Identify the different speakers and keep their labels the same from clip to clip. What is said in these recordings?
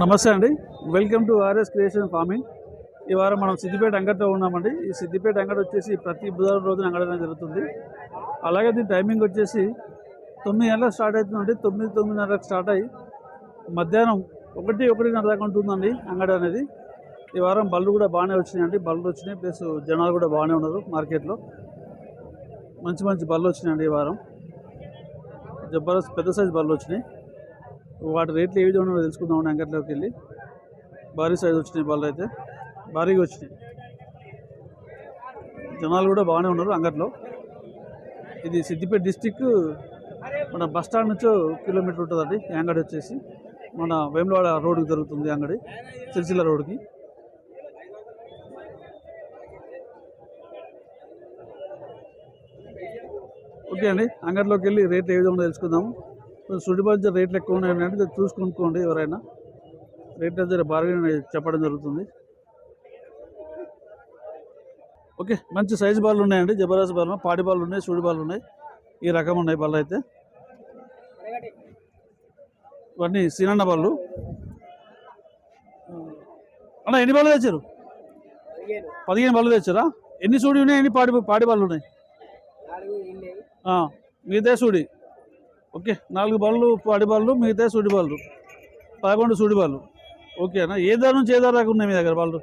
Speaker 1: నమస్తే అండి. Welcome to RS creation farming ఈ వారం మనం సిద్దిపేట అంగడితో ఉన్నామండి. ఈ సిద్దిపేట అంగడి వచ్చేసి ప్రతి బుధవారం రోజున అంగడి అనేది జరుగుతుంది. అలాగే దీని టైమింగ్ వచ్చేసి తొమ్మిది గంటలకు స్టార్ట్ అవుతుందండి. తొమ్మిది తొమ్మిదిన్నరకు స్టార్ట్ అయ్యి మధ్యాహ్నం ఒకటి ఒకటిన్నర దాకా ఉంటుందండి అంగడి అనేది. ఈ వారం బళ్ళు కూడా బాగానే వచ్చినాయండి. బళ్ళు వచ్చినాయి. ప్లస్ జనాలు కూడా బాగానే ఉన్నారు మార్కెట్లో. మంచి మంచి బళ్ళు వచ్చినాయండి ఈ వారం. జబర్దస్త్ పెద్ద సైజు బళ్ళు వచ్చినాయి. వాటి రేట్లు ఏ విధంగా తెలుసుకుందాం తెలుసుకుందాం అంగట్లోకి వెళ్ళి. భారీ సైజు వచ్చినాయి బాల్ అయితే. భారీగా వచ్చినాయి. జనాలు కూడా బాగానే ఉన్నారు అంగట్లో ఇది సిద్దిపేట డిస్టిక్ మన బస్ స్టాండ్ నుంచి కిలోమీటర్ ఉంటుందండి. ఈ అంగడి వచ్చేసి మన వేములవాడ రోడ్డుకి జరుగుతుంది అంగడి సిరిసిల్ల రోడ్డుకి. ఓకే అండి అంగట్లోకి వెళ్ళి రేట్లు ఏ విధంగా తెలుసుకుందాము. సుడిబాజు రేట్లు ఎక్కువ ఉన్నాయంటే చూసుకొనుకోండి ఎవరైనా. రేట్లు అయితే బార్గెన్ చెప్పడం జరుగుతుంది. ఓకే మంచి సైజు బాల్ ఉన్నాయండి. జబర్దస్త్ బాల్ పాడి బాల్ ఉన్నాయి సుడి బాల్ ఉన్నాయి. ఈ రకం ఉన్నాయి బళ్ళు అయితే. ఇవన్నీ సినన్న బళ్ళు అన్న ఎన్ని బళ్ళు తెచ్చారు? పదిహేను బళ్ళు తెచ్చారా? ఎన్ని సూడి ఉన్నాయి? ఎన్ని పాడి పాడి బళ్ళు ఉన్నాయి? మిగతా సూడి. ఓకే నాలుగు బళ్ళు పాడి బళ్ళు మిగతా సుడి బాళ్ళు పదకొండు సుడి బాళ్ళు ఓకేనా ఏ ధర నుంచి ఏ ధర దాకా ఉన్నాయి మీ దగ్గర బాళ్ళు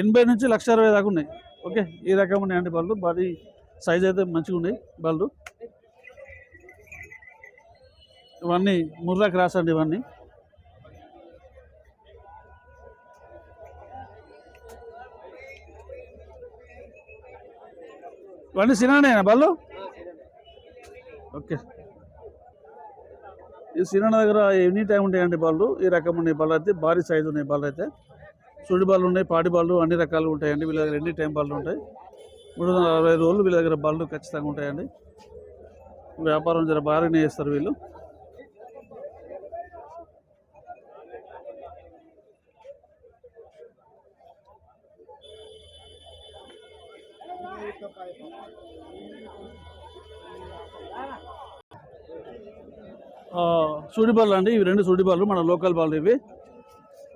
Speaker 1: ఎనభై నుంచి లక్ష అరవై దాకా ఉన్నాయి. ఓకే ఈ రకం ఉన్నాయండి బాళ్ళు బాడీ సైజ్ అయితే మంచిగా ఉన్నాయి బాళ్ళు ఇవన్నీ ముర్రా క్రాస్ అండి ఇవన్నీ. ఇవన్నీ సినానేనా బాళ్ళు ఓకే. ఈ సినిమా దగ్గర ఎనీ టైం ఉంటాయండి బాళ్ళు ఈ రకం ఉన్నాయి బాళ్ళు అయితే భారీ సైజు ఉన్నాయి బాళ్ళు అయితే. సుడి బాళ్ళు ఉన్నాయి పాడి బాళ్ళు అన్ని రకాలు ఉంటాయండి. వీళ్ళ దగ్గర ఎనీ టైం బాళ్ళు ఉంటాయి. మూడు వందల అరవై రోజులు వీళ్ళ దగ్గర బాళ్ళు ఖచ్చితంగా ఉంటాయండి. వ్యాపారం జర భారీనే చేస్తారు వీళ్ళు. ఆ, సూడి బాళ్ళు అండి. ఇవి రెండు సూడి బాళ్ళు మన లోకల్ బాళ్ళు ఇవి.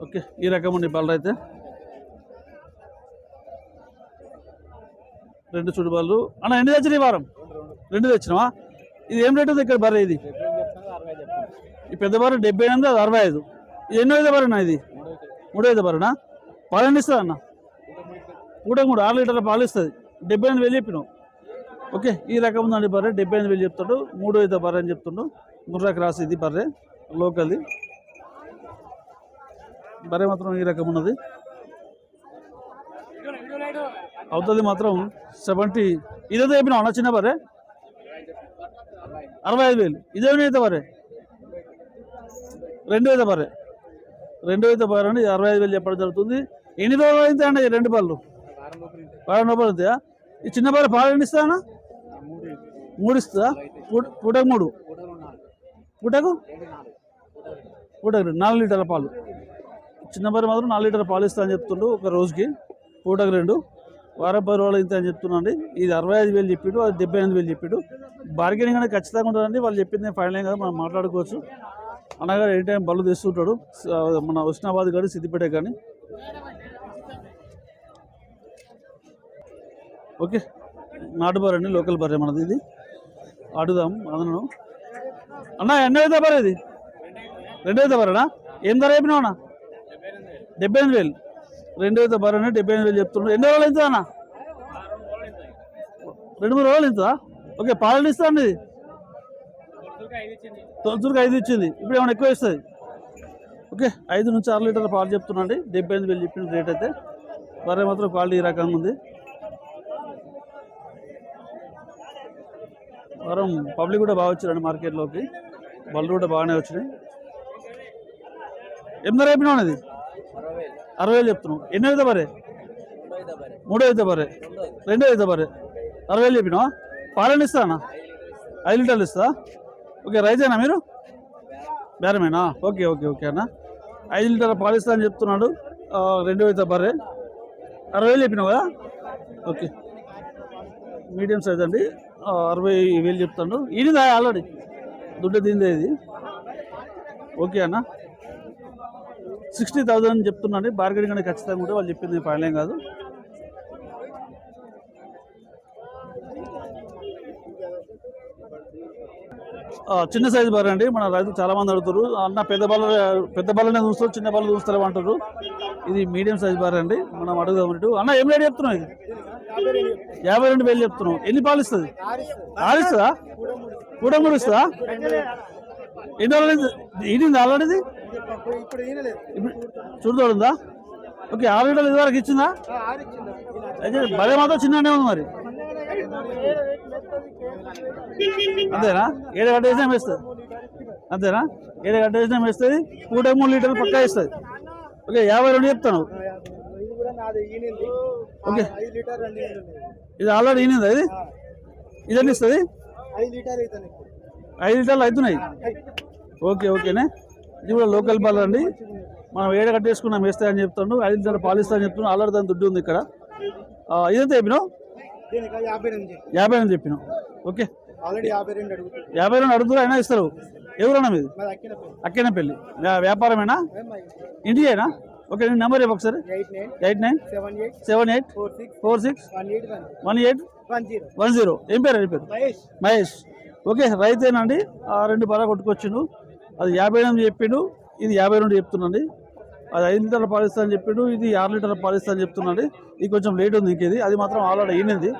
Speaker 1: ఓకే ఈ రకం ఉండి అయితే. రెండు సూడి బాళ్ళు అన్న ఎన్ని తెచ్చిన ఈ వారం? రెండు తెచ్చినావా? ఇది ఏం రేట్ ఇక్కడ బర్రె ఇది? ఈ పెద్ద బర్రె డెబ్బై ఎనిమిది అది అరవై ఐదు. ఇది ఎన్నో ఐదు బర్రెనా ఇది? మూడో ఐదు బర్రెనా? పాలు ఎన్ని ఇస్తుంది అన్న కూడా మూడు ఆరు లీటర్ల పాలు ఇస్తుంది. డెబ్బై ఎనిమిది వేలు చెప్పినావు. ఓకే ఈ రకం ఉందండి బర్రె. డెబ్బై ఎనిమిది వేలు చెప్తాడు. మూడో ఐదు బర్రె అని చెప్తుండు. ముర్రా క్రాస్ ఇది బర్రె లోకల్ది. బర్రె మాత్రం ఈ రకం ఉన్నది. అవుతుంది మాత్రం సెవెంటీ. ఇదేదో చెప్పినా అన్న చిన్న బర్రె? అరవై ఐదు వేలు. ఇదేమైనా అయితే బర్రె? రెండు అయితే బర్రె. రెండు అయితే బర్రె అండి అరవై ఐదు వేలు చెప్పడం జరుగుతుంది. ఎన్ని రోజులు అయితే అండి ఈ రెండు పళ్ళు వారం రూపాయలు అవుతాయా ఈ చిన్న బర్రె పాలు ఎన్ని మూడు ఇస్తుందా పూటకు మూడు. పూటకు పూటకు రెండు నాలుగు లీటర్ల పాలు. చిన్న బర్రె మాత్రం నాలుగు లీటర్ల పాలు ఇస్తా అని చెప్తుండు ఒక రోజుకి. పూటకు రెండు. వారం పది రోజులు ఇంత అని చెప్తున్నాండి ఇది అరవై ఐదు వేలు చెప్పిండు అది డెబ్బై ఎనిమిది వేలు చెప్పిండు. బార్గెనింగ్ అనేది ఖచ్చితంగా ఉంటుందండి. వాళ్ళు చెప్పింది ఫైనల్ కదా మనం మాట్లాడుకోవచ్చు. అనగా ఏ టైం బళ్ళు తెస్తుంటాడు. మన హుస్నాబాద్ కానీ సిద్దిపేట కానీ. ఓకే. నాటు బర్రె అండి లోకల్ బర్రె మనది ఇది. ఆడుదాం అదనను అన్న ఎన్నో అయితే పరేది ఇది? అయితే పరేనా? ఏం ధర చెప్పినావు అన్న? డెబ్బై ఎనిమిది వేలు. రెండు అయితే బర్రె డెబ్బై ఎనిమిది వేలు చెప్తున్నాడు ఎన్ని రోజులు అవుతుందా అన్న? రెండు మూడు రోజులు అవుతుందా? ఓకే పాలు ఇస్తా అండి ఇది? ఐదు ఇచ్చింది. ఇప్పుడు ఏమైనా ఎక్కువ ఇస్తుంది? ఓకే ఐదు నుంచి ఆరు లీటర్ల పాలు చెప్తున్నాండి డెబ్బై ఎనిమిది వేలు చెప్పిన రేట్ అయితే. బర్రె మాత్రం క్వాలిటీ ఈ రకంగా ఉంది. వారం పబ్లిక్ కూడా బాగా వచ్చారండి మార్కెట్లోకి. బళ్ళు కూడా బాగానే వచ్చినాయి. ఏం రేపినా అయిపోయినా ఇది అరవై వేలు చెప్తున్నావు. ఎన్ని అయితే బరే మూడో అయితే బరే రెండో అయితే బరే అరవై వేలు చెప్పినావా? పాలన ఇస్తానా ఐదు లీటర్లు ఇస్తా ఓకే రైతేనా మీరు? బేరమేనా? ఓకే ఓకే ఓకే అన్న. ఐదు లీటర్ల పాలు ఇస్తా అని చెప్తున్నాడు. ఆ, రెండో అయితే బర్రె అరవై వేలు చెప్పినావు కదా? ఓకే. మీడియం సైజ్ అండి. అరవై వేలు చెప్తాడు. ఇది ఆల్రెడీ. దుడ్డ దీనిదే ఇది. ఓకే అన్న. సిక్స్టీ థౌసండ్ అని చెప్తున్నాను బార్గెనింగ్ అనేది ఖచ్చితంగా ఉంటే వాళ్ళు చెప్పింది ఫైనలేం కాదు. చిన్న సైజు బర్రె అండి. మన రైతు చాలామంది అడుగుతారు. అన్న పెద్ద బల్ల పెద్ద బల్లనే చూస్తారు చిన్న బల్ల చూస్తారు అంటారు. ఇది మీడియం సైజ్ బర్రె అండి. మనం అడుగుదాం అన్న ఏం రేట్ చెప్తున్నాం ఇది? యాభై రెండు వేలు చెప్తున్నావు ఎన్ని పాలు ఇస్తుంది ఆరు ఇస్తుందా కూడా మూడు ఇస్తుందా ఎన్ని రోజులు ఈనింది ఆల్రెడీ ఇది?
Speaker 2: ఇప్పుడు ఈనలేదు
Speaker 1: చూడదోడుందా ఓకే ఆరు లీటర్లు ఇదివరకు ఇచ్చిందా? అయితే భలే మాత్రం చిన్ననే ఉంది మరి. అంతేనా? ఏడు గంట వేసినా వేస్తుంది అంతేనా? ఏడు గంట వేసినా వేస్తుంది పూట మూడు లీటర్లు పక్కా ఇస్తుంది ఓకే యాభై రెండు చెప్తాను. ఓకే. ఇది ఆల్రెడీ ఈనిందా ఇది? ఇదన్నీ ఇస్తుంది?
Speaker 2: ఐదు
Speaker 1: లీటర్లు అవుతున్నాయి? ఓకే ఓకేనే. ఇది కూడా లోకల్ బాల్ అండి. మనం ఏడ కట్టేసుకున్నాం వేస్తే అని చెప్తాను ఐదు లీటర్లు పాలు ఇస్తా అని చెప్తున్నాను ఆల్రెడీ దాని దుడ్డు ఉంది ఇక్కడ. ఇదంతా చెప్పినావు?
Speaker 2: యాభై
Speaker 1: అని చెప్పినావు. ఓకే.
Speaker 2: ఆల్రెడీ యాభై రెండు
Speaker 1: అడుగుతారు అయినా ఇస్తారు. ఎవరన్నా మీది?
Speaker 2: మాది అక్కిన పేరు
Speaker 1: అక్కేనా పెళ్ళి వ్యాపారమేనా ఇండియేనా ఓకే నేను నెంబర్ చెప్పు ఒకసారి.
Speaker 2: Eight nine seven eight four six one eight one zero.
Speaker 1: ఏం పేరు ఏం పేరు?
Speaker 2: మహేష్.
Speaker 1: ఓకే రైతేనండి ఆ రెండు పద కొట్టుకొచ్చిండు. అది యాభై ఎనిమిది చెప్పిండు ఇది యాభై రెండు చెప్తున్నాండి అది ఐదు లీటర్ల పాలిస్తా అని చెప్పిండు ఇది ఆరు లీటర్ల పాలిస్తా అని చెప్తున్నాండి ఇది కొంచెం లేట్ ఉంది ఇంకేది. అది మాత్రం ఆల్రెడీ అయినది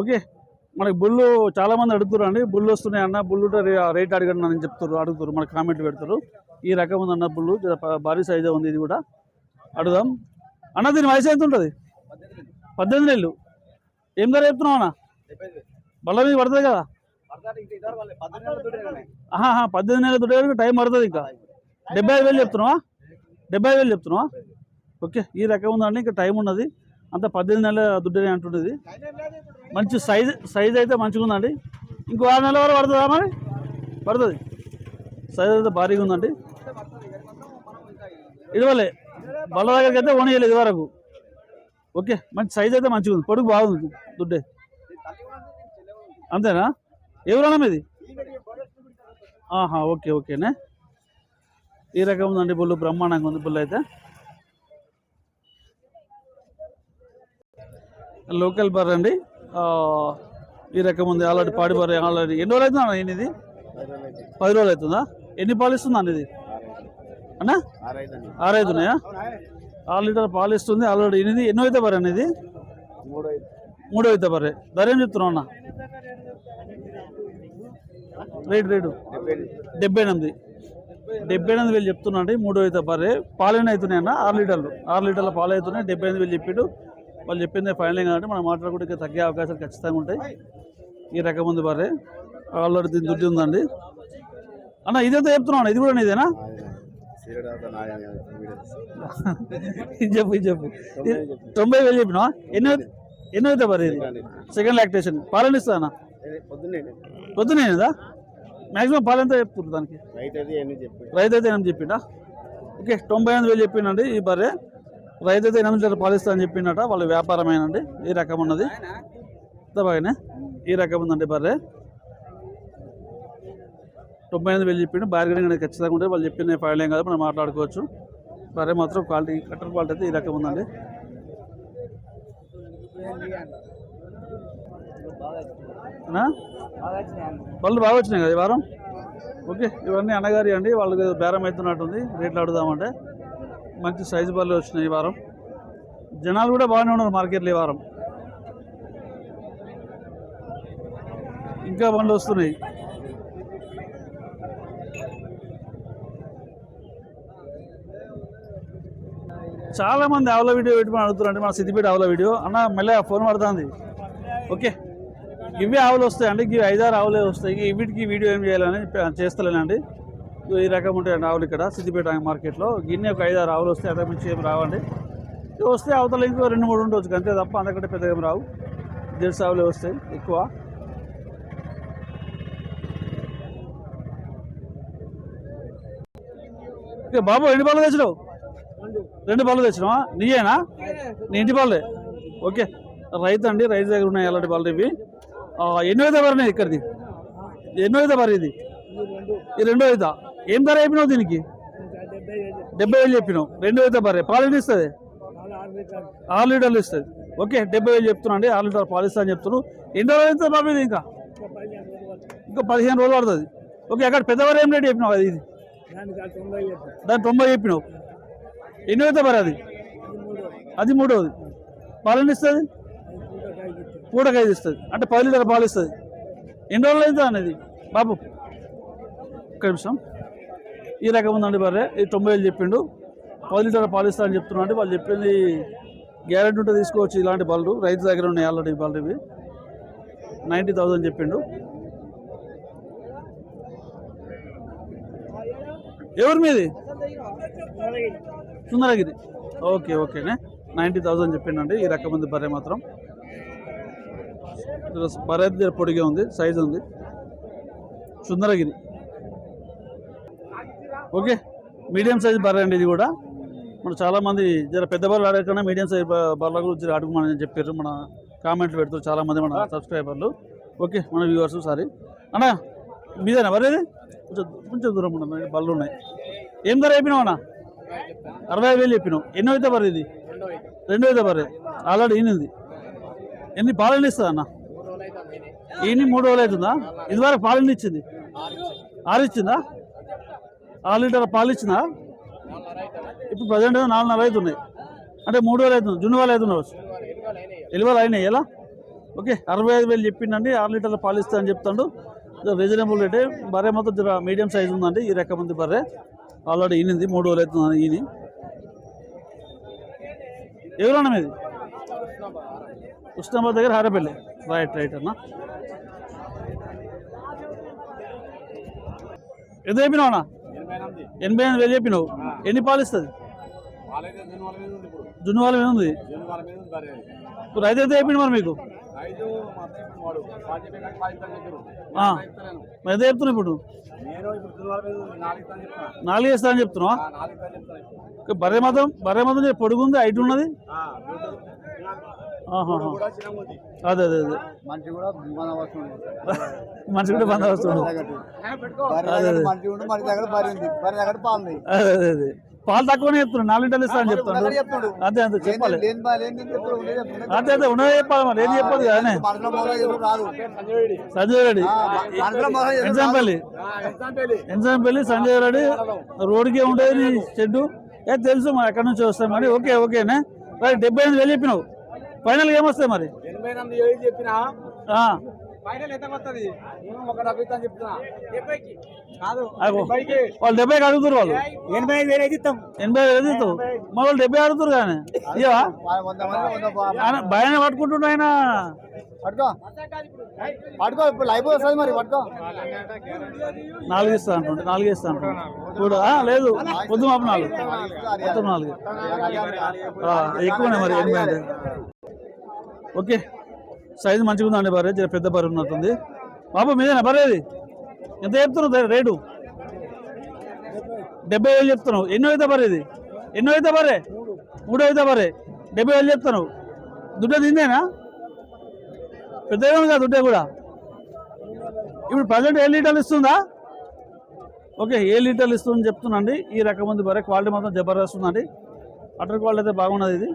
Speaker 1: ఓకే. మనకి బుల్లు చాలా మంది అడుగుతారు అండి బుల్లు వస్తున్నాయి అన్న బుల్లు రేట్ అడగండి అని చెప్తారు అడుగుతారు మనకి కామెంట్లు పెడతారు. ఈ రకం ఉంది అన్న బుల్లు భారీ సైజే ఉంది ఇది కూడా. అడుగుదాం. అన్న దీని వయసు ఎంత ఉంటుంది? పద్దెనిమిది నెలలు. ఏం ధర చెప్తున్నావు అన్న? బల్ల మీద పడుతుంది కదా? ఆహా పద్దెనిమిది నెలల దుడ్డే టైం పడుతుంది ఇంకా. డెబ్బై ఐదు వేలు చెప్తున్నావా? డెబ్బై ఐదు వేలు చెప్తున్నావా? ఓకే ఈ రకం ఉందండి. ఇంకా టైం ఉన్నది. అంత పద్దెనిమిది నెలల దుడ్డనే అంటున్నది. మంచి సైజ్ సైజ్ అయితే మంచిగా ఉందండి ఇంకో ఆరు నెలల వరకు పడుతుందా మరి? పడుతుంది. సైజ్ అయితే భారీగా ఉందండి. ఇడవలే బల్ల దగ్గరికి అయితే ఓనియలేదు ఇది వరకు ఓకే మంచి సైజ్ అయితే మంచిగా ఉంది పొడుగు బాగుంది దుడ్డే. అంతేనా? ఎవరన్నా మీది? ఆహా ఓకే ఓకేనే. ఈ రకం ఉందండి బుల్లు బ్రహ్మాండంగా ఉంది బుల్లు అయితే. లోకల్ బర్ అండి. ఈ రకం ఉంది. ఆల్రెడీ పాడిపోయి ఆల్రెడీ. ఎన్ని రోజులు అవుతుందా అన్న ఇది పది రోజులు అవుతుందా? ఎన్ని పాలు ఇస్తుందా అన్న ఇది? అన్నా? ఆరు ఉన్నాయా ఆరు లీటర్ పాలు ఇస్తుంది. ఆల్రెడీ ఎనిమిది ఎన్నో అయితే బర్రె అనేది
Speaker 2: మూడు
Speaker 1: మూడో అయితే బర్రె. ధర ఏం చెప్తున్నావు అన్న? Rate rate? డెబ్బై ఎనిమిది డెబ్బై ఎనిమిది వేలు చెప్తున్నా అండి మూడో అయితే బర్రె. పాలైన అవుతున్నాయి అన్న ఆరు లీటర్లు. ఆరు లీటర్ల పాలు అవుతున్నాయి. డెబ్బై ఎనిమిది వేలు చెప్పిండు. వాళ్ళు చెప్పింది ఫైనల్ కాబట్టి మనం మాట్లాడుకుంటే తగ్గే అవకాశాలు ఖచ్చితంగా ఉంటాయి. ఈ రకం ఉంది బర్రె ఆల్రెడీ దీని దుడ్డి ఉందండి. అన్న ఇదైతే చెప్తున్నావు అన్న, ఇది కూడా నీదేనా? చెప్పు చెప్పు. తొంభై వేలు చెప్పినా ఎన్నో ఎన్నో అయితే బర్రె ఇది? Second lactation. పాలన ఇస్తా అన్న?
Speaker 2: పొద్దున్నే
Speaker 1: పొద్దునేదా మ్యాక్సిమం పాలు ఎంత చెప్తున్నారు దానికి? రైతు అయితే ఎనిమిది చెప్పిండా? ఓకే తొంభై ఎనిమిది వేలు చెప్పిండండి ఈ బర్రె. రైతు అయితే ఎనిమిది లీటర్ పాలిస్తా అని చెప్పిండట. వాళ్ళ వ్యాపారమేనండి. ఈ రకం ఉన్నది. బాగానే. ఈ రకం ఉందండి బర్రె. తొంభై ఎనిమిది వేలు చెప్పిండు. బార్గెనింగ్ అనేది ఖచ్చితంగా ఉంటే వాళ్ళు చెప్పిన ఫైల్ ఏం కాదు మనం మాట్లాడుకోవచ్చు. బర్రె మాత్రం క్వాలిటీ కట్టర్ క్వాలిటీ అయితే ఈ రకం ఉందండి. పళ్ళు బాగా వచ్చినాయి కదా ఈ వారం? ఓకే ఇవన్నీ అన్నగారి అండి. వాళ్ళకి బేరం అవుతున్నట్టుంది. రేట్లు అడుగుదామంటే. మంచి సైజు బళ్ళు వచ్చినాయి ఈ వారం. జనాలు కూడా బాగానే ఉన్నారు మార్కెట్లో ఈ వారం. ఇంకా బండ్లు వస్తున్నాయి. చాలా మంది ఆవుల వీడియో పెట్టుకుని అడుగుతున్నారు అండి మన సిద్దిపేట ఆవుల వీడియో. అన్న మళ్ళీ ఫోన్ పడుతుంది. ఓకే. ఇవి ఆవులు వస్తాయి అండి ఇవి ఐదారు ఆవులే వస్తాయి. వీటికి వీడియో ఏం చేయాలని చేస్తలేనండి. ఈ రకం ఉంటాయండి ఆవులు ఇక్కడ సిద్దిపేట మార్కెట్లో. గిన్నె ఒక ఐదారు ఆవులు వస్తే అంతకుమించి ఏం రావండి. వస్తే అవతల ఇంకో రెండు మూడు ఉండవచ్చు అంతే తప్ప అంతకంటే పెద్దగా ఏం రావు. జెర్సీ ఆవులే వస్తాయి ఎక్కువ. బాబు ఎన్ని బాలు తెచ్చినావు? రెండు బాలు తెచ్చినావా? నీయేనా? నీ ఇంటి బాలే ఓకే. రైతు అండి రైతు దగ్గర ఉన్నాయి అలాంటి బాలు ఇవి. ఎన్నో అయితే బరి ఇక్కడిది? ఎన్నో అయితే బరి ఇది? ఈ రెండో అయితే ఏం ధర చెప్పినావు దీనికి? డెబ్బై వేలు చెప్పినావు. రెండు అయితే బర్రె పాలు ఎన్ని ఇస్తుంది? ఆరు లీటర్లు ఇస్తుంది. ఓకే డెబ్బై వేలు చెప్తున్నా అండి ఆరు లీటర్ పాలు ఇస్తా అని చెప్తున్నాను ఎన్ని రోజులు అవుతుంది బాబు ఇది ఇంకా? ఇంకా పదిహేను రోజులు పడుతుంది. ఓకే అక్కడ పెద్దవారు ఏం రేట్ చెప్పినావు అది? ఇది దాని తొంభై చెప్పినావు. ఎన్ని అయితే మరి అది? అది మూడవది పాలు ఎన్ని ఇస్తుంది? పూటకైదు ఇస్తుంది. అంటే పది లీటర్ పాలు ఇస్తుంది. ఎన్ని రోజులు అవుతుంది అనేది బాబు ఒక్క నిమిషం. ఈ రకం ఉందండి బర్రె ఇది తొంభై వేలు చెప్పిండు. పది లీటర్ పాలిస్తా అని చెప్తున్నా వాళ్ళు చెప్పింది గ్యారెంటీ ఉంటే తీసుకోవచ్చు ఇలాంటి బళ్ళు. రైతు దగ్గర ఉన్నాయి ఆల్రెడీ ఈ బళ్ళు ఇవి. నైంటీ థౌజండ్ చెప్పిండు. ఎవరి మీది? సుందరగిరి. ఓకే ఓకేనే. నైంటీ థౌజండ్ చెప్పిండండి. ఈ రకం ఉంది బర్రె మాత్రం. ఇది బర్రె పొడిగా ఉంది సైజ్ ఉంది. సుందరగిరి. ఓకే. మీడియం సైజ్ బర్రె అండి ఇది కూడా. మన చాలామంది జర పెద్ద బర్రెలు అడగకుండా మీడియం సైజ్ బర్రెల గురించి అడుగుమని చెప్పారు. మన కామెంట్లు పెడుతూ చాలామంది మన సబ్స్క్రైబర్లు. ఓకే మన వ్యూవర్స్ సారీ. అన్నా మీదేనా బర్రెది కొంచెం కొంచెం దూరం ఉండదు బళ్ళు ఉన్నాయి. ఏం ధర చెప్పినావు అన్న? అరవై వేలు చెప్పినావు. ఎన్నో అయితే బర్రె ఇది? రెండో అయితే బర్రె. ఆల్రెడీ ఈనింది ఎన్ని పాలన ఇస్తుంది అన్న? ఈయన మూడు రోజులు అవుతుందా? ఇదివరకు పాలన ఇచ్చింది. ఆరు ఇచ్చిందా ఆరు లీటర్ పాలు ఇచ్చిందా? ఇప్పుడు ప్రజెంట్ నాలుగు నెలలు అవుతున్నాయి అంటే మూడు వేలు అవుతుంది జున్ను వేలు అవుతున్నావు ఎలివేలు అయినాయి ఎలా? ఓకే అరవై ఐదు వేలు చెప్పిండండి ఆరు లీటర్ల పాలు ఇస్తా అని చెప్తాడు. రీజనబుల్ రేటే బర్రె మొత్తం జర మీడియం సైజ్ ఉందండి ఈ రకం ఉంది బర్రె. ఆల్రెడీ ఈనింది మూడు వేలు అవుతుంది ఈని. ఎవరన్నా మీది ఉస్నాబాద్ దగ్గర హారపల్లి. రైట్ రైట్ అన్న. ఎంత ఎనభై ఎనిమిది వేలు చెప్పినావు. ఎన్ని పాలు ఇస్తుంది? జున్ను వాళ్ళ మీద ఉంది ఇప్పుడు. రైతు ఎంత చెప్పిండు మరి మీకు? ఎంత చెప్తున్నావు ఇప్పుడు? నాలుగు వేస్తా అని చెప్తున్నావా? బర్రె మాత్రం బర్రె మాత్రం జర పొడుగుంది హైట్ ఉన్నది. అదే అదే అదే.
Speaker 2: మంచి కూడా మన వస్తుంది
Speaker 1: మనిషి కూడా బంద వస్తుంది
Speaker 2: బరి దగ్గర మంచి ఉండి మన దగ్గర బరి ఉంది బరి దగ్గర పాలు
Speaker 1: అదే అదే అదే పాలు తక్కువనే చెప్తున్నాడు. నాలుగు లీటర్లు ఇస్తా అని చెప్తాడు.
Speaker 2: చెప్తాడు
Speaker 1: అంతే అంతే చెప్పాలి. అంతే అంతే ఉన్నదే చెప్పాలి మరి. ఏం చెప్పదు కానీ సంజయ్ రెడ్డి. ఎన్సంపల్లి ఎన్సంపల్లి సంజయ్ రెడ్డి. రోడ్డుకే ఉంటుంది నీ షెడ్డు ఏ తెలుసు మరి ఎక్కడి నుంచి వస్తాయి మరి. ఓకే ఓకేనే. రైట్ డెబ్బై ఎనిమిది వేలు చెప్పినావు. ఫైనల్గా ఏమొస్తాయి మరి?
Speaker 2: ఎనభై ఎనిమిది ఏళ్ళు చెప్పినా?
Speaker 1: ఆ,
Speaker 2: ఫైనల్ ఎంత వస్తుంది నేను ఒక డెబ్బై అని చెప్తున్నా. డెబ్బైకి. కాదు
Speaker 1: ఆగో. వాళ్ళు డెబ్బైకి అడుగుతారు వాళ్ళు.
Speaker 2: ఎనభై ఐదు వేలు అయితే ఇస్తాం.
Speaker 1: ఎనభై వేలు ఇస్తావు. మా వాళ్ళు డెబ్బై అడుగుతారు కానీ. భయాన్ని పట్టుకుంటుండే ఆయన.
Speaker 2: పట్టుకో. పట్టుకో ఇప్పుడు లైవ్ వస్తుంది మరి పట్టుకో.
Speaker 1: నాలుగు ఇస్తా అంటుంటే నాలుగు ఇస్తా అంటుంటే లేదు పొద్దు మాపు నాలుగు. మొత్తం నాలుగు. ఎక్కువనే మరి ఎనిమిది అంటే. ఓకే సైజు మంచిగా ఉందండి బరే జర పెద్ద బర్రె ఉన్నట్టుంది. బాబు మీదేనా బర్రేది ఎంత చెప్తున్నావు రేటు? డెబ్బై వేలు చెప్తున్నావు. ఎన్నో అయితే బరేది ఎన్నో అయితే బర్రె? మూడో అయితే బర్రె. డెబ్బై వేలు చెప్తున్నావు. దుడ్డ తిందేనా పెద్దగా ఉంది ఉంటే కూడా. ఇప్పుడు ప్రజెంట్ ఏ లీటర్లు ఇస్తుందా? ఓకే ఏ లీటర్లు ఇస్తుందని చెప్తున్నాండి. ఈ రకం ఉంది బరే క్వాలిటీ మాత్రం జబర్దస్త్ ఉందండి. అటర్ క్వాలిటీ అయితే బాగున్నది ఇది.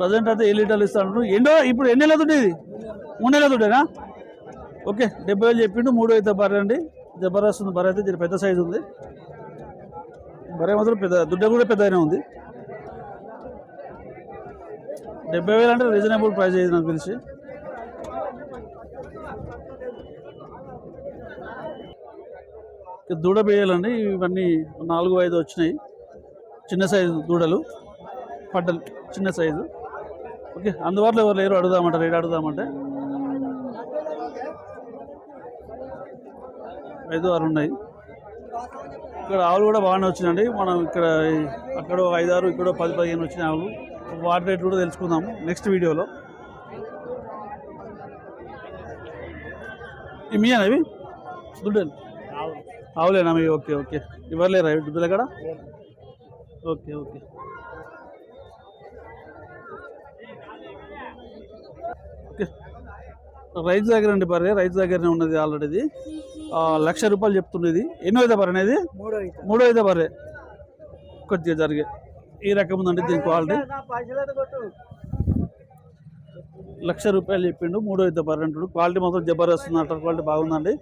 Speaker 1: ప్రజెంట్ అయితే ఏ లీటర్లు ఇస్తాను ఎన్నో ఇప్పుడు ఎన్ని నెలల ఇది? మూడు నెలల దుడ్డేనా ఓకే డెబ్బై వేలు చెప్పిండు మూడు అయితే బర్రె అండి. జబర్దస్త్ ఉంది బర్రె అయితే జర పెద్ద సైజు ఉంది. బరే మాత్రం పెద్ద దుడ్డ కూడా పెద్దగానే ఉంది. డెబ్బై వేలు అంటే రీజనబుల్ ప్రైస్ అయ్యింది నాకు తెలిసి? దూడ బియ్యాలండి ఇవన్నీ నాలుగు ఐదు వచ్చినాయి. చిన్న సైజు దూడలు పడ్డలు చిన్న సైజు. ఓకే అందుబాటులో ఎవరు లేరు అడుగుదామంటే రేటు అడుగుదామంటే. ఐదు ఆరు ఉన్నాయి. ఇక్కడ ఆవులు కూడా బాగానే వచ్చినాయండి. మనం ఇక్కడ అక్కడ ఐదారు ఐదు ఆరు ఇక్కడ పది పదిహేను వచ్చినాయి ఆవులు. వాటి రేట్ కూడా తెలుసుకుందాము నెక్స్ట్ వీడియోలో. ఇవి మీయేనా ఇవి? దుడ్డలు ఆవులేనా మీ? Okay okay. ఇవ్వలేరా ఇవి దుడ్డులు ఎక్కడ ఓకే ఓకే. ఓకే. రైతు దగ్గర అండి బర్రె రైతు దగ్గరనే ఉన్నది ఆల్రెడీ లక్ష రూపాయలు చెప్తుంది ఇది. ఎన్నో అయితే బర్రె అనేది?
Speaker 2: మూడో అయితే.
Speaker 1: మూడో అయితే బర్రె కొద్దిగా జరిగే. ఈ రకం ఉందండి దీని క్వాలిటీ లక్ష రూపాయలు చెప్పిండు మూడో అయితే బర్రె అంటాడు. క్వాలిటీ మాత్రం జబర్దస్త్ ఉంది అటర్ క్వాలిటీ బాగుందండి.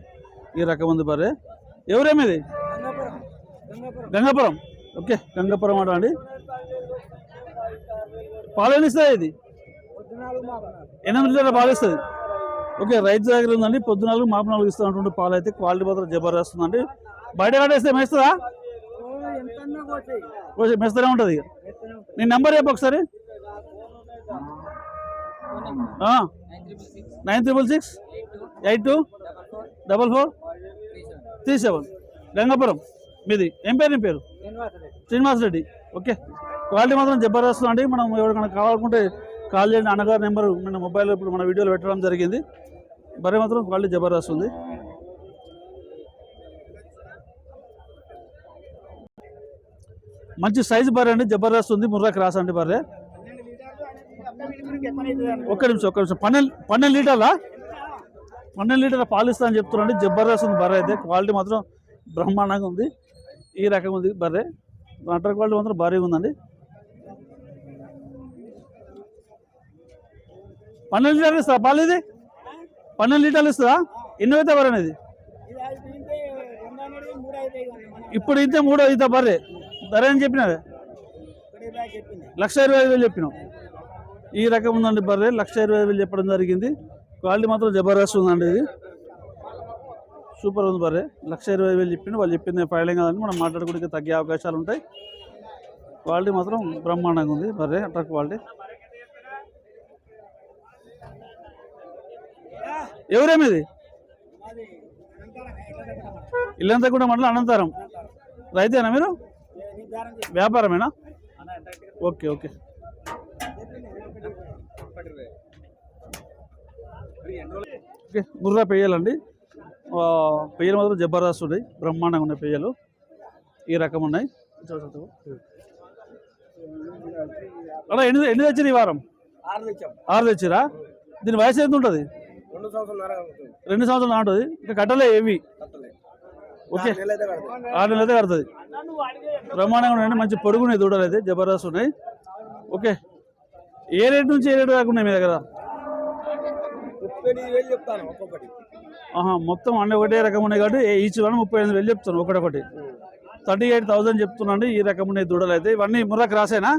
Speaker 1: ఈ రకం ఉంది బర్రె ఎవరేమిది
Speaker 2: గంగాపురం.
Speaker 1: ఓకే గంగాపురం అట అండి. పాలు ఇది?
Speaker 2: పొద్దునాలు
Speaker 1: ఎనిమిది లీటర్ల పాలు ఇస్తుంది ఓకే రైతు దగ్గర ఉందండి. పొద్దు నాలుగు మాపు నాలుగు ఇస్తున్నటువంటి పాలు అయితే. క్వాలిటీ మాత్రం జబర్దస్త్ ఉందండి. బయట కట్టేస్తే మేస్తుందా? మెస్తూనే ఉంటుంది. ఇక నీ నెంబర్ చెప్పు ఒకసారి. Nine triple six eight two double four three seven. Gangapuram మీది. ఏం పేరు నీ పేరు? శ్రీనివాస్ రెడ్డి. ఓకే. క్వాలిటీ మాత్రం జబర్దస్త్ అండి. మనం ఎవరికైనా కావాలనుకుంటే కాల్ చేయండి. అన్నగారి నెంబర్ మన మొబైల్లో ఇప్పుడు మన వీడియోలో పెట్టడం జరిగింది. బరే మాత్రం క్వాలిటీ జబర్దస్త్ ఉంది. మంచి సైజు బర్రె అండి జబర్దస్త్ ఉంది ముర్రా క్రాస్ అండి బర్రె. ఒక్క నిమిషం ఒక్క నిమిషం. పన్నెండు పన్నెండు లీటర్లా? పన్నెండు లీటర్ల పాలు ఇస్తా అని చెప్తున్నాండి జబర్దస్త్ ఉంది బర్రె అయితే. క్వాలిటీ మాత్రం బ్రహ్మాండంగా ఉంది. ఈ రకం ఉంది బర్రె. వాటర్ క్వాలిటీ మాత్రం భారీగా ఉందండి. పన్నెండు లీటర్లు ఇస్తా పాలు ఇది? పన్నెండు లీటర్లు ఇస్తుందా ఎన్ని అయితే బర్రె అనేది? ఇప్పుడు ఇంతే మూడో అయితే బర్రె. ధర ఏం చెప్పినావే లక్ష ఇరవై ఐదు వేలు చెప్పినాం. ఈ రకం ఉందండి బర్రె లక్ష ఇరవై ఐదు వేలు చెప్పడం జరిగింది. క్వాలిటీ మాత్రం జబర్దస్త్ ఉందండి ఇది. సూపర్ ఉంది బర్రె. లక్ష ఇరవై ఐదు వేలు చెప్పింది వాళ్ళు చెప్పింది ఫైలింగ్ కాదని మనం మాట్లాడుకోవడానికి తగ్గే అవకాశాలు ఉంటాయి. క్వాలిటీ మాత్రం బ్రహ్మాండంగా ఉంది బర్రె అట్లా క్వాలిటీ. ఎవరేమిది ఇల్లంతా కూడా మండలం అనంతరం. రైతేనా మీరు? వ్యాపారమేనా? Okay okay. ఓకే ముర్రా పెయ్యాలండి పెయ్యలు మాత్రం జబర్దస్త్ ఉన్నాయి. బ్రహ్మాండంగా ఉన్నాయి పెయ్యలు ఈ రకం ఉన్నాయి. అలా ఎన్ని ఎన్ని తెచ్చారు ఈ వారం?
Speaker 2: ఆరు తెచ్చాం.
Speaker 1: ఆరు తెచ్చిరా దీని వయసు ఎంత ఉంటుంది?
Speaker 2: రెండు సంవత్సరాలు అవుతుంది.
Speaker 1: రెండు సంవత్సరాలు ఉంటుంది ఇంకా కట్టలే ఏవి? ఓకే. ఆరు నెలలు అయితే కడుతుంది బ్రహ్మాండంగా ఉన్నాయండి మంచి పొడుగు ఉన్నాయి దూడలు అయితే జబర్దస్త్ ఉన్నాయి. ఓకే. ఏ రేట్ నుంచి ఏ రేట్ దాకా ఉన్నాయి మీ దగ్గర? మొత్తం అన్ని ఒకటే రకం ఉన్నాయి కాబట్టి ఈచ్ వన్ ముప్పై ఎనిమిది వేలు చెప్తాను ఒకటొకటి. థర్టీ ఎయిట్ థౌసండ్ చెప్తున్నాండి ఈ రకం ఉన్నాయి దూడలు అయితే. ఇవన్నీ ముర్రా క్రాసేనా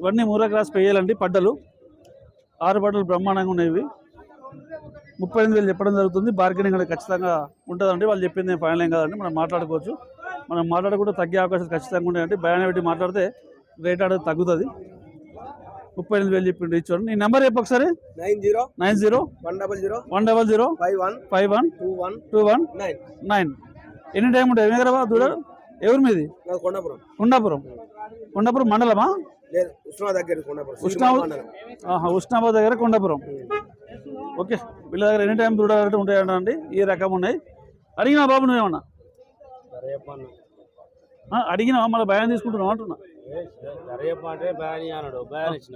Speaker 1: ఇవన్నీ ముర్రా క్రాస్ పెయ్యాలండి పడ్డలు. ఆరు పడ్డలు బ్రహ్మాండంగా ఉన్నాయి ముప్పై ఎనిమిది వేలు చెప్పడం జరుగుతుంది. బార్గెనింగ్ అనేది ఖచ్చితంగా ఉంటుందండి. వాళ్ళు చెప్పింది ఫైనల్ ఏం కాదండి. మనం మాట్లాడుకోవచ్చు. మనం మాట్లాడకుండా తగ్గే అవకాశాలు ఖచ్చితంగా ఉంటాయండి భయాన్ని పెట్టి మాట్లాడితే రేట్ అనేది తగ్గుతుంది. ముప్పై ఎనిమిది వేలు చెప్పిండు ఇచ్చాడు. నీ నెంబర్ చెప్పు ఒకసారి.
Speaker 2: Nine zero
Speaker 1: nine zero
Speaker 2: one double zero
Speaker 1: one double zero.
Speaker 2: Five one
Speaker 1: five one
Speaker 2: two one
Speaker 1: two one
Speaker 2: nine
Speaker 1: nine. ఎన్ని టైం ఉంటుంది ఎన్ని దూడలు ఎవరు మీది?
Speaker 2: కొండాపురం.
Speaker 1: కొండాపురం. కొండాపురం మండలమా?
Speaker 2: లేదు ఉస్మా దగ్గర కొండాపురం.
Speaker 1: ఉస్నాబాద్ దగ్గర కొండాపురం. ఓకే వీళ్ళ దగ్గర ఎనీ టైం దూడాలంటే అండి ఈ రకం ఉన్నాయి. అడిగినా బాబు నువ్వేమన్నా? అడిగినా మళ్ళీ భయం తీసుకుంటున్నావు అంటున్నా.
Speaker 3: అంటే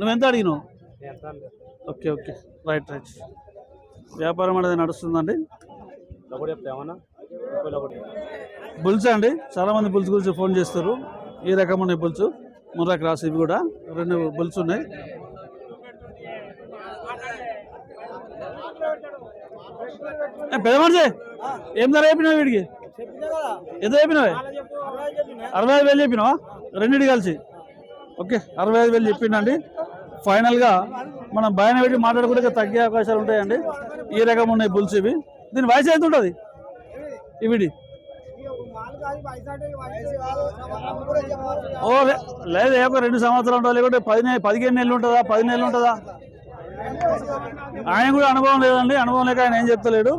Speaker 1: నువ్వెంత అడిగినావు? Okay okay. Right right. వ్యాపారం అనేది నడుస్తుందండి.
Speaker 3: ఏమన్నా
Speaker 1: బుల్స్ అండి. చాలా మంది బుల్స్ గురించి ఫోన్ చేస్తారు. ఈ రకం ఉన్నాయి బుల్స్. ముర్రా క్రాస్ ఇవి కూడా. రెండు బుల్స్ ఉన్నాయి. పెద్ద మనిషి? ఏం ధర చెప్పినావు వీడికి? ఎంత చెప్పినావే?
Speaker 2: చెప్పు అరవై
Speaker 1: ఐదు వేలు చెప్పినావా? రెండింటి కలిసి. ఓకే అరవై ఐదు వేలు చెప్పిండండి. ఫైనల్గా మనం భయం పెట్టి మాట్లాడుకుంటే తగ్గే అవకాశాలు ఉంటాయండి. ఈ రకం ఉన్నాయి బుల్స్ ఇవి. దీని వయసు ఎంత ఉంటుంది? ఇవిడి ఓ లేదు ఏ ఒక రెండు సంవత్సరాలు ఉంటుందా? లేకుంటే పదిహేను పదిహేను నెలలు ఉంటుందా? పది నెలలు ఉంటుందా? ఆయన కూడా అనుభవం లేదండి. అనుభవం లేక ఆయన ఏం చెప్తలేడు.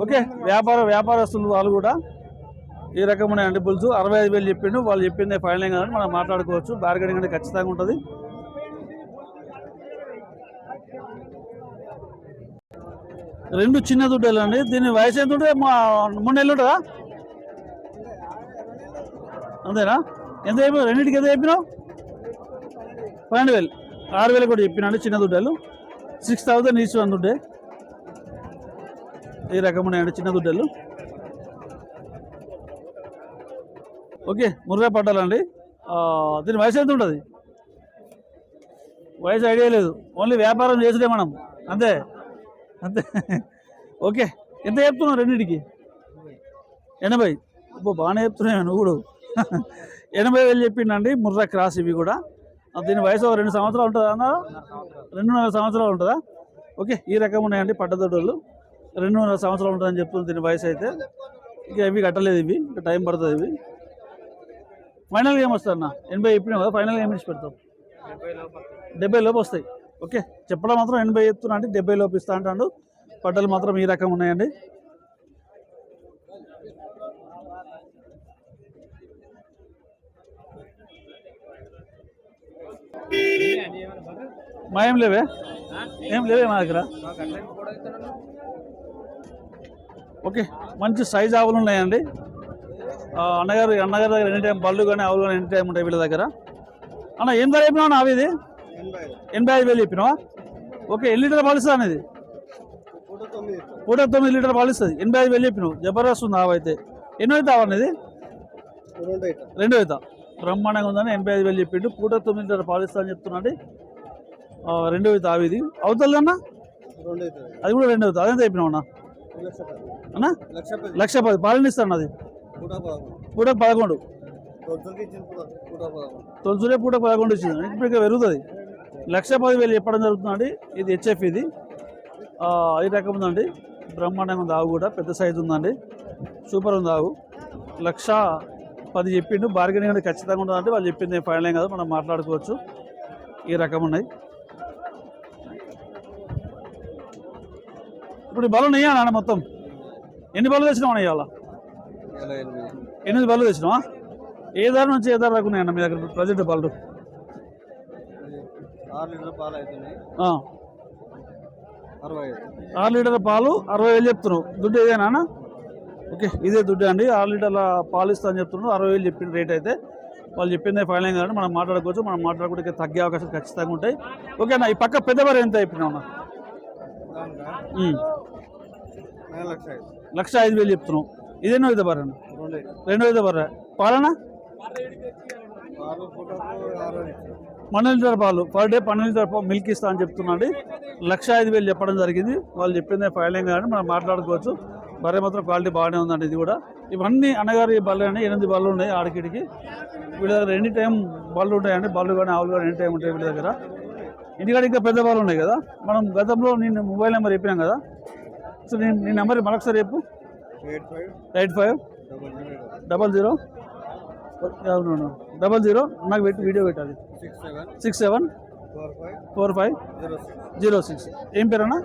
Speaker 1: ఓకే వ్యాపార వ్యాపారస్తులు వాళ్ళు కూడా ఈ రకమైన అండి పులుసు అరవై ఐదు వేలు చెప్పిండు. వాళ్ళు చెప్పిందే ఫైనల్ కాదని మనం మాట్లాడుకోవచ్చు. బార్గెనింగ్ అనేది ఖచ్చితంగా ఉంటుంది. రెండు చిన్న దుడ్డలు అండి దీని వయసు ఎంత ఉంటుంది మా- మూడు నెలలు ఉంటుందా? అంతేనా? ఎంత చెప్పినావు? రెండింటికి ఎంత చెప్పినావు? పన్నెండు వేలు. ఆరు వేలు కూడా చెప్పినాడు చిన్న దుడ్డలు. సిక్స్ థౌసండ్ ఈచ్ వన్ దుడ్డే. ఈ రకమున్నాయండి చిన్న గుడ్డలు? ఓకే ముర్రా పడ్డాలండి దీని వయసు ఎంత ఉంటుంది? వయసు ఐడియా లేదు. ఓన్లీ వ్యాపారం చేసుడే మనం. అంతే. అంతే. ఓకే ఎంత చెప్తున్నావు రెండింటికి? ఎనభై. అబ్బో బాగానే చెప్తున్నావు నువ్వు కూడా. ఎనభై వేలు చెప్పిండండి ముర్రా క్రాస్ ఇవి కూడా. దీని వయసు రెండు సంవత్సరాలు ఉంటుందా అన్న? రెండున్నర సంవత్సరాలు ఉంటుందా? ఓకే ఈ రకం ఉన్నాయండి పట్టదొడ్డలు రెండున్నర సంవత్సరాలు ఉంటుందని చెప్తుంది దీని వయసు అయితే. ఇక ఇవి కట్టలేదు ఇవి టైం పడుతుంది ఇవి. ఫైనల్గా ఏమొస్తాయి అన్న. ఎనభై ఇప్పుడే కదా ఫైనల్గా ఏమి ఇచ్చి పెడతాం. డెబ్బై లోపు వస్తాయి. ఓకే చెప్పడం మాత్రం ఎనభై ఎత్తున్నా అంటే డెబ్బై లోపు ఇస్తా అంటాడు. పడ్డలు మాత్రం ఈ రకం ఉన్నాయండి. మా ఏం లేవే? ఏం లేవే మా దగ్గర? ఓకే మంచి సైజ్ ఆవులు ఉన్నాయండి. అన్నగారు అన్నగారి దగ్గర ఎనీ టైం బళ్ళు కానీ ఆవులు కానీ ఎనీ టైం ఉంటాయి వీళ్ళ దగ్గర. అన్న ఏం ధర చెప్పినావు అవి ఇది ఎనభై ఐదు వేలు చెప్పినావా? ఓకే ఎన్ని లీటర్ పాలిస్తా అనేది పూట తొమ్మిది లీటర్ పాలిస్తుంది ఎనభై ఐదు వేలు చెప్పినావు. జబర్దస్త్ ఉంది ఆవు అయితే. ఎన్నో అవుతా అనేది రెండో అవుతా బ్రహ్మాండంగా ఉందని ఎనభై ఐదు వేలు చెప్పిండు. పూట తొమ్మిది లీటర్ పాలిస్తా అని చెప్తున్నాడు. రెండో అవుతా ఆవు ఇది అవుతుంది అన్న అది కూడా రెండో అవుతా అదే చెప్పినావు అన్న. అన్న? లక్ష పది. పాలనిస్తాను అది. పూట పదకొండు. తొలసూరే పూట పదకొండు. వచ్చింది ఇప్పుడు పెరుగుతుంది. లక్ష పది వేలు చెప్పడం జరుగుతుందండి. ఇది హెచ్ఎఫ్ ఇది. ఈ రకం ఉందండి. బ్రహ్మాండంగా ఉంది. ఆవు కూడా పెద్ద సైజు ఉందండి. సూపర్ ఉంది ఆవు. లక్ష పది చెప్పిండు. బార్గెనింగ్ అనేది ఖచ్చితంగా ఉంటుందంటే వాళ్ళు చెప్పింది ఫైనల్ ఏం కాదు. మనం మాట్లాడుకోవచ్చు. ఈ రకం ఉన్నాయి. ఇప్పుడు బలం నెయ్యా నాన్న మొత్తం. ఎన్ని బలు తెచ్చినావు అన్న ఇవాళ ఎనిమిది బళ్ళు తెచ్చినావా? ఏ ధర నుంచి ఏ ధర దాకా ఉన్నాయన్న మీ దగ్గర ప్రజెంట్ బళ్ళు
Speaker 2: ఆరు
Speaker 1: లీటర్ల పాలు అరవై వేలు చెప్తున్నావు. దుడ్డు అన్న? ఓకే ఇదే దుడ్డు అండి. ఆరు లీటర్ల పాలు ఇస్తా అని చెప్తున్నాడు. అరవై వేలు చెప్పిన రేట్ అయితే వాళ్ళు చెప్పిందే ఫైనల్ కాబట్టి మనం మాట్లాడుకోవచ్చు. మనం మాట్లాడుకుంటే తగ్గే అవకాశాలు ఖచ్చితంగా ఉంటాయి. ఓకే అన్న ఈ పక్క పెద్ద బర ఎంత
Speaker 2: నెల లక్ష ఐదు.
Speaker 1: వేలు చెప్తున్నావు ఇదేనో ఇదే బర అన్న
Speaker 2: రెండు.
Speaker 1: ఇదే బర్ర. పాలనా? పన్నెండు లీటర్ పాలు. పర్ డే పన్నెండు లీటర్ పాలు మిల్క్ ఇస్తా అని చెప్తున్నాడు. లక్ష ఐదు వేలు చెప్పడం జరిగింది. వాళ్ళు చెప్పిందే ఫైలింగ్ కానీ మనం మాట్లాడుకోవచ్చు. బర్రె మాత్రం క్వాలిటీ బాగానే ఉందండి ఇది కూడా. ఇవన్నీ అన్నగారి బళ్ళు అండి ఎనిమిది బళ్ళు ఉన్నాయి ఆడికిడికి వీళ్ళ దగ్గర ఎనీ టైం బళ్ళు ఉంటాయండి. బళ్ళు కానీ ఆవులు కానీ ఎనీ టైం ఉంటాయి వీళ్ళ దగ్గర. ఇంటికాడ ఇంకా పెద్ద బళ్ళు ఉన్నాయి కదా? మనం గతంలో నేను మొబైల్ నెంబర్ చెప్పినాం కదా? సో నేను నీ నెంబర్ మరొకసారి చెప్పు.
Speaker 2: Eight five double zero
Speaker 1: double zero. అవును డబల్ జీరో నాకు పెట్టి వీడియో పెట్టాలి.
Speaker 2: Six seven four five zero six.
Speaker 1: ఏం పేరన్నా?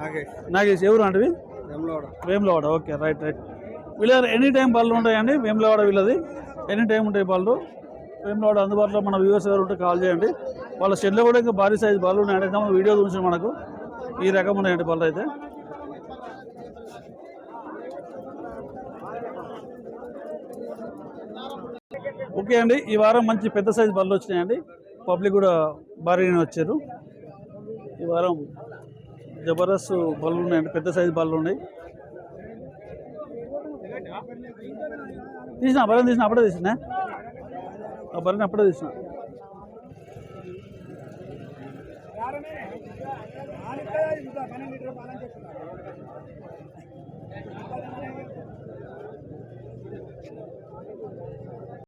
Speaker 2: నాగేష్.
Speaker 1: నాగేష్. ఎవరు అంటివి
Speaker 2: వెమ్లవాడ.
Speaker 1: Okay right right. వీళ్ళ ఎనీ టైం బళ్ళు ఉంటాయండి? వేములవాడ వీళ్ళది. ఎనీ టైం ఉంటాయి బళ్ళు వేములవాడ అందుబాటులో మన వ్యూవర్స్ ఎవరు ఉంటే కాల్ చేయండి. వాళ్ళ షెడ్లో కూడా ఇంకా భారీ సైజ్ బాలు ఉన్నాయి. మనం వీడియో చూసి మనకు. ఈ రకం ఉన్నాయండి బళ్ళు అయితే. ఓకే అండి. ఈ వారం మంచి పెద్ద సైజ్ బళ్ళు వచ్చినాయండి. పబ్లిక్ కూడా భారీగానే వచ్చారు. ఈ వారం జబర్దస్త్ బళ్ళు ఉన్నాయండి. పెద్ద సైజు బళ్ళు ఉన్నాయి. తీసిన బలం తీసిన అప్పుడే తీసిన. ఆ బలం అప్పుడే తీసిన.
Speaker 2: ¿Qué